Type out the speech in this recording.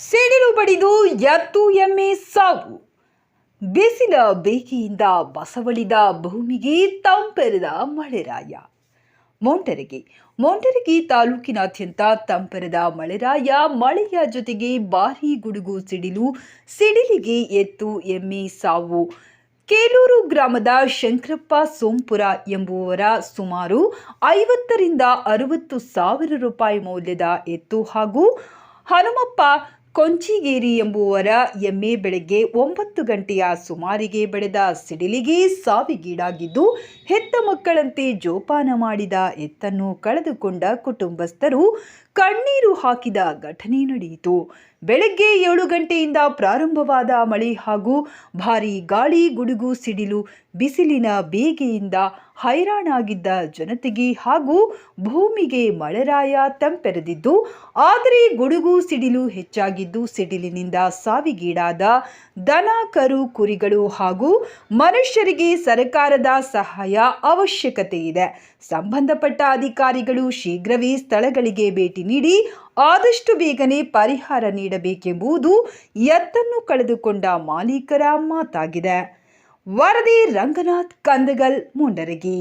ಸಿಡಿಲು ಬಡಿದು ಎತ್ತು ಎಮ್ಮೆ ಸಾವು. ಬಿಸಿಲ ಬೇಕೆಯಿಂದ ಬಸವಳಿದ ಭೂಮಿಗೆ ತಂಪೆರೆದ ಮಳೆರಾಯ. ಮೊಂಟರಗಿ ಮೊಂಟರಗಿ ತಾಲೂಕಿನಾದ್ಯಂತ ತಂಪೆರೆದ ಮಳೆರಾಯ ಮಳೆಯ ಜೊತೆಗೆ ಭಾರೀ ಗುಡುಗು ಸಿಡಿಲು, ಸಿಡಿಲಿಗೆ ಎತ್ತು ಎಮ್ಮೆ ಸಾವು. ಕೇಲೂರು ಗ್ರಾಮದ ಶಂಕರಪ್ಪ ಸೋಂಪುರ ಎಂಬುವವರ ಸುಮಾರು ಐವತ್ತರಿಂದ ಅರವತ್ತು ಸಾವಿರ ರೂಪಾಯಿ ಮೌಲ್ಯದ ಎತ್ತು ಹಾಗೂ ಹನುಮಪ್ಪ ಕೊಂಚಿಗೇರಿ ಎಂಬುವರ ಎಮ್ಮೆ ಬೆಳಗ್ಗೆ ಒಂಬತ್ತು ಗಂಟೆಯ ಸುಮಾರಿಗೆ ಬೆಳೆದ ಸಿಡಿಲಿಗೆ ಸಾವಿಗೀಡಾಗಿದ್ದು, ಹೆತ್ತ ಮಕ್ಕಳಂತೆ ಜೋಪಾನ ಮಾಡಿದ ಎತ್ತನ್ನು ಕಳೆದುಕೊಂಡ ಕುಟುಂಬಸ್ಥರು ಕಣ್ಣೀರು ಹಾಕಿದ ಘಟನೆ ನಡೆಯಿತು. ಬೆಳಗ್ಗೆ ಏಳು ಗಂಟೆಯಿಂದ ಪ್ರಾರಂಭವಾದ ಮಳೆ ಹಾಗೂ ಭಾರೀ ಗಾಳಿ, ಗುಡುಗು, ಸಿಡಿಲು, ಬಿಸಿಲಿನ ಬೇಗೆಯಿಂದ ಹೈರಾಣಾಗಿದ್ದ ಜನತೆಗೆ ಹಾಗೂ ಭೂಮಿಗೆ ಮಳೆರಾಯ ತಂಪೆರೆದಿದ್ದು, ಆದರೆ ಗುಡುಗು, ಸಿಡಿಲು ಹೆಚ್ಚಾಗಿದ್ದು ಸಿಡಿಲಿನಿಂದ ಸಾವಿಗೀಡಾದ ದನ, ಕರು, ಕುರಿಗಳು ಹಾಗೂ ಮನುಷ್ಯರಿಗೆ ಸರ್ಕಾರದ ಸಹಾಯ ಅವಶ್ಯಕತೆ ಇದೆ. ಸಂಬಂಧಪಟ್ಟ ಅಧಿಕಾರಿಗಳು ಶೀಘ್ರವೇ ಸ್ಥಳಗಳಿಗೆ ಭೇಟಿ ನೀಡಿ ಆದಷ್ಟು ಬೇಗನೆ ಪರಿಹಾರ ನೀಡಬೇಕೆಂಬುದು ಎತ್ತನ್ನು ಕಳೆದುಕೊಂಡ ಮಾಲೀಕರ ಮಾತಾಗಿದೆ. ವರದಿ ರಂಗನಾಥ್ ಕಂದಗಲ್ ಮುಂಡರಗಿ.